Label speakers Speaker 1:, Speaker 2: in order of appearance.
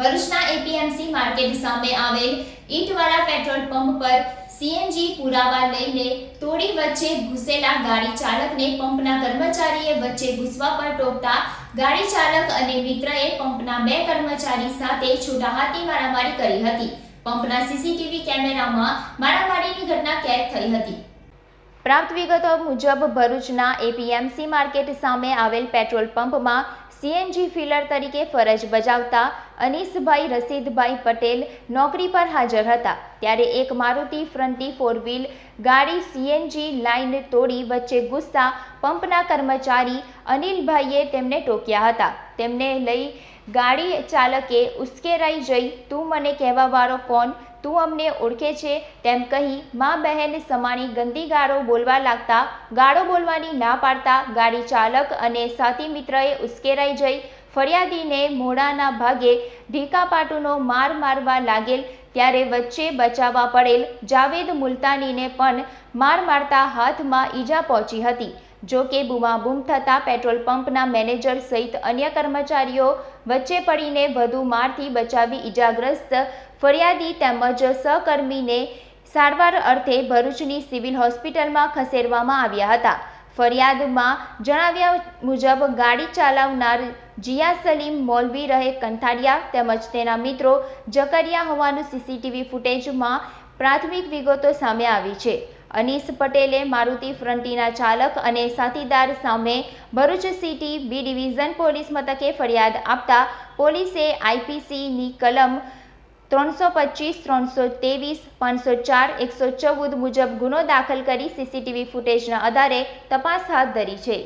Speaker 1: ભરૂચના APMC market સામે આવેલ ઈંટવાળા પેટ્રોલ પંપ પર સીએનજી પુરાવા લઈને તોડી વચ્ચે ઘૂસેલા ગાડી ચાલકને પંપના કર્મચારીએ વચ્ચે ઘૂસવા પર ટોકતા ગાડી ચાલક અને મિત્રએ પંપના બે કર્મચારી સાથે છૂટાહાતી મારામારી કરી હતી. પંપના સીસીટીવી કેમેરામાં મારામારીની ઘટના કેદ થઈ હતી. પ્રાપ્ત વિગતો મુજબ ભરૂચના એપીએમસી માર્કેટ સામે આવેલ પેટ્રોલ પંપમાં સીએનજી ફિલર તરીકે ફરજ બજાવતા અનીસભાઈ રસીદભાઈ પટેલ નોકરી પર હાજર હતા. ત્યારે એક મારુતિ ફ્રન્ટી ફોર વ્હીલ ગાડી સીએનજી લાઇન તોડી વચ્ચે ગુસ્સા પંપના કર્મચારી અનિલભાઈએ તેમને ટોક્યા હતા. તેમને લઈ ગાડી ચાલકે ઉશ્કેરાઈ જઈ, તું મને કહેવાવાળો કોણ? તું અમને ઓળખે છે? તેમ કહી મા બહેન સમાની ગંદી ગાળો બોલવા લાગતા, ગાળો બોલવાની ના પાડતા ગાડી ચાલક અને સાથી મિત્રએ ઉશ્કેરાઈ જઈ, ફરિયાદીને મોડાના ભાગે ઢીકાપાટુનો માર મારવા લાગેલ ત્યારે વચ્ચે બચાવવા પડેલ જાવેદ મુલતાનીને પણ માર મારતા હાથમાં ઈજા પહોંચી હતી. જો કે બૂમાબૂમ થતાં પેટ્રોલ પંપના મેનેજર સહિત અન્ય કર્મચારીઓ વચ્ચે પડીને વધુ મારથી બચાવી ઈજાગ્રસ્ત ફરિયાદી તેમજ સહકર્મીને સારવાર અર્થે ભરૂચની સિવિલ હોસ્પિટલમાં ખસેડવામાં આવ્યા હતા. ફરિયાદમાં જણાવ્યા મુજબ ગાડી ચલાવનાર જિયા સલીમ મૌલવી રહે કંથારિયા તેમજ તેના મિત્રો જકરિયા હોવાનું સીસીટીવી ફૂટેજમાં પ્રાથમિક વિગતો સામે આવી છે. અનીસ પટેલે મારુતિ ફ્રન્ટીના ચાલક અને સાથીદાર સામે Bharuch city B division police મથકે ફરિયાદ આપતા પોલીસે આઈપીસીની કલમ ત્રણસો પચીસ, ત્રણસો ત્રેવીસ, પાંચસો ચાર, એકસો ચૌદ મુજબ ગુનો દાખલ કરી સીસીટીવી ફૂટેજના આધારે તપાસ હાથ ધરી છે.